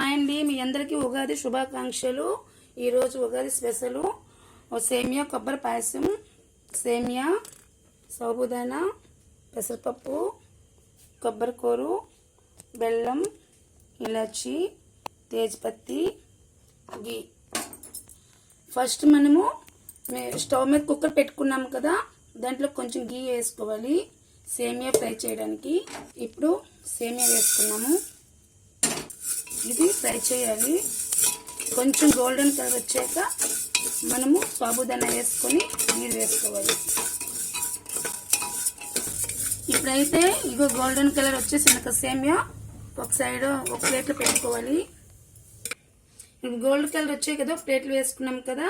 Hi అండి మీ అందరికీ ఉగాది శుభాకాంక్షలు. ఈరోజు ఉగాది స్పెషల్. సేమియా కొబ్బరి పాయసం సేమియా సాబుదానా పెసరపప్పు కొబ్బరికూరు బెల్లం ఇలాచి తేజ్పత్తి గీ ఫస్ట్ మనము స్టవ్ మీద కుక్కర్ పెట్టుకున్నాము కదా దాంట్లో కొంచెం గీ వేసుకోవాలి సేమియా ఫ్రై చేయడానికి. ఇప్పుడు సేమియా వేసుకున్నాము. ఇది ఫ్రై చేయాలి. కొంచెం గోల్డెన్ కలర్ వచ్చాక మనము సాబుదానా వేసుకొని నీరు వేసుకోవాలి. ఇప్పుడైతే ఇగో గోల్డెన్ కలర్ వచ్చేసింది కదా సేమియా. ఒక సైడ్ ఒక ప్లేట్లో పెట్టుకోవాలి. గోల్డ్ కలర్ వచ్చాయి కదా ప్లేట్లు వేసుకున్నాం కదా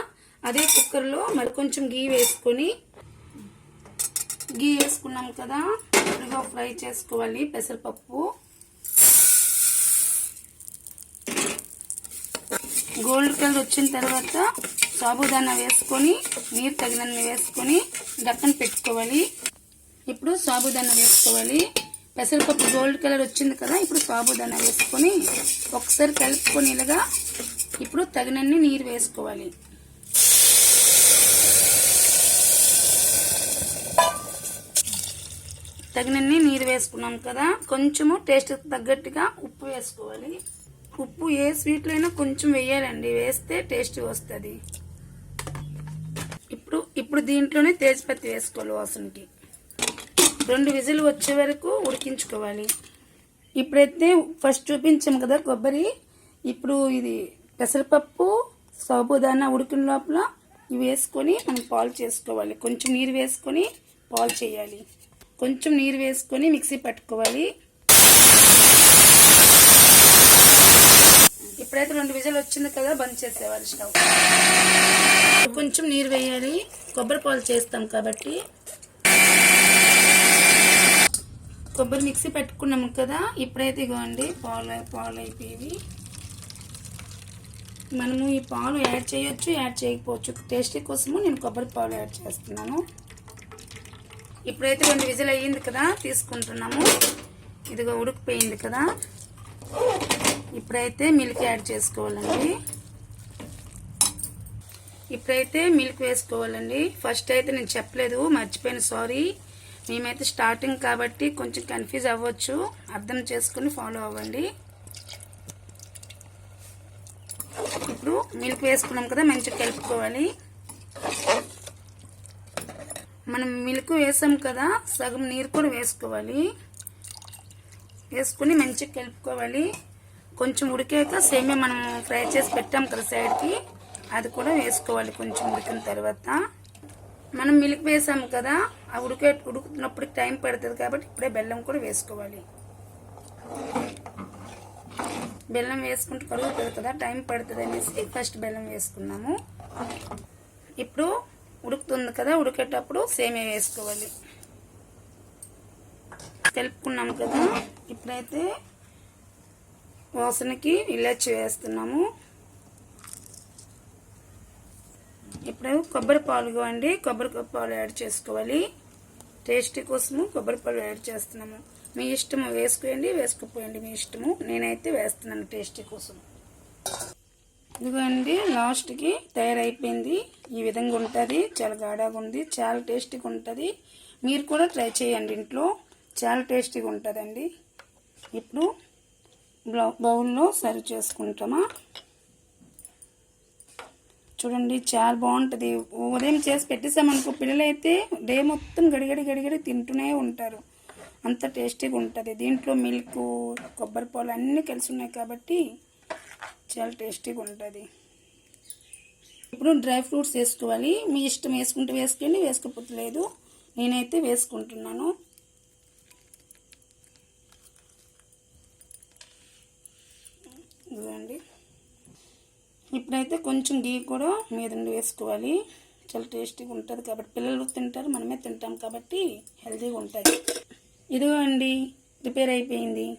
అదే కుక్కర్లో మరి కొంచెం గీ వేసుకొని గీ వేసుకున్నాం కదా ఫ్రై చేసుకోవాలి పెసరపప్పు. గోల్డ్ కలర్ వచ్చిన తర్వాత సాబుదానా వేసుకొని నీరు తగినన్ని వేసుకొని డక్కన పెట్టుకోవాలి. ఇప్పుడు సాబుదానా వేసుకోవాలి. పెసరపప్పు గోల్డ్ కలర్ వచ్చింది కదా ఇప్పుడు సాబుదానా వేసుకొని ఒకసారి కలుపుకొని ఇలాగా ఇప్పుడు తగినన్ని నీరు వేసుకోవాలి. తగినన్ని నీరు వేసుకున్నాం కదా కొంచెము టేస్ట్ తగ్గట్టుగా ఉప్పు వేసుకోవాలి. ఉప్పు ఏ స్వీట్లో అయినా కొంచెం వేయాలండి. వేస్తే టేస్ట్ వస్తుంది. ఇప్పుడు ఇప్పుడు దీంట్లోనే తేజ్పత్తి వేసుకోవాలి వాసనకి. రెండు విజిల్ వచ్చే వరకు ఉడికించుకోవాలి. ఇప్పుడైతే ఫస్ట్ చూపించాము కదా కొబ్బరి. ఇప్పుడు ఇది పెసరపప్పు సాబుదానా ఉడికిన లోపల ఇవి వేసుకొని మనం పాలు చేసుకోవాలి. కొంచెం నీరు వేసుకొని పాలు చేయాలి. కొంచెం నీరు వేసుకొని మిక్సీ పట్టుకోవాలి. ఇప్పుడైతే రెండు విజలు వచ్చింది కదా బంద్ చేసేవాలి స్టవ్. కొంచెం నీరు వేయాలి. కొబ్బరి పాలు చేస్తాం కాబట్టి. కొబ్బరి మిక్సీ పెట్టుకున్నాము కదా ఇప్పుడైతే ఇగోండి పాలు పాలు అయిపోయి మనము ఈ పాలు యాడ్ చేయొచ్చు యాడ్ చేయకపోవచ్చు. టేస్టీ కోసము నేను కొబ్బరి పాలు యాడ్ చేస్తున్నాను. ఇప్పుడైతే రెండు విజిల్ అయ్యింది కదా తీసుకుంటున్నాము. ఇదిగో ఉడికిపోయింది కదా. ఇప్పుడైతే మిల్క్ యాడ్ చేసుకోవాలండి. ఇప్పుడైతే మిల్క్ వేసుకోవాలండి. ఫస్ట్ అయితే నేను చెప్పలేదు మర్చిపోయిన సారీ. మేమైతే స్టార్టింగ్ కాబట్టి కొంచెం కన్ఫ్యూజ్ అవ్వచ్చు. అర్థం చేసుకుని ఫాలో అవ్వండి. ఇప్పుడు మిల్క్ వేసుకున్నాం కదా మంచిగా కలుపుకోవాలి. మనం మిల్క్ వేసాం కదా సగం నీరు కూడా వేసుకోవాలి. వేసుకుని మంచిగా కలుపుకోవాలి. కొంచెం ఉడికాక సేమే మనం ఫ్రై చేసి పెట్టాం కదా సైడ్కి అది కూడా వేసుకోవాలి కొంచెం ఉడికిన తర్వాత. మనం మిల్క్ వేసాము కదా ఆ ఉడికే ఉడుకుతున్నప్పుడు టైం పడుతుంది కాబట్టి ఇప్పుడే బెల్లం కూడా వేసుకోవాలి. బెల్లం వేసుకుంటే కరుగుతుంది కదా టైం పడుతుంది అనేసి ఫస్ట్ బెల్లం వేసుకున్నాము. ఇప్పుడు ఉడుకుతుంది కదా ఉడికేటప్పుడు సేమే వేసుకోవాలి. తెలుపుకున్నాము కదా ఇప్పుడైతే వాసనకి ఇలాచి వేస్తున్నాము. ఇప్పుడు కొబ్బరి పాలు ఇవ్వండి. కొబ్బరి పాలు యాడ్ చేసుకోవాలి. టేస్టీ కోసము కొబ్బరి పాలు యాడ్ చేస్తున్నాము. మీ ఇష్టము వేసుకోండి వేసుకుపోయండి మీ ఇష్టము. నేనైతే వేస్తున్నాను టేస్టీ కోసం. ఇదిగోండి లాస్ట్కి తయారైపోయింది. ఈ విధంగా ఉంటుంది. చాలా గాఢాగా ఉంది. చాలా టేస్టీగా ఉంటుంది. మీరు కూడా ట్రై చేయండి ఇంట్లో. చాలా టేస్టీగా ఉంటుందండి. ఇప్పుడు బౌల్లో సర్వ్ చేసుకుంటామా? చూడండి చాలా బాగుంటుంది. ఉదయం చేసి పెట్టేసామనుకో పిల్లలైతే డే మొత్తం గడిగడి గడిగడి తింటూనే ఉంటారు. అంత టేస్టీగా ఉంటుంది. దీంట్లో మిల్క్ కొబ్బరి పాలు అన్నీ కలిసి ఉన్నాయి కాబట్టి చాలా టేస్టీగా ఉంటుంది. ఇప్పుడు డ్రై ఫ్రూట్స్ వేసుకోవాలి. మీ ఇష్టం వేసుకుంటే వేసుకోండి వేసుకోకపోతే లేదు. నేనైతే వేసుకుంటున్నాను. ఇవ్వండి ఇప్పుడైతే కొంచెం గీ కూడా మీద నుండి వేసుకోవాలి. చాలా టేస్టీగా ఉంటుంది కాబట్టి పిల్లలు తింటారు మనమే తింటాం కాబట్టి హెల్తీగా ఉంటుంది. ఇదిగో అండి ప్రిపేర్ అయిపోయింది.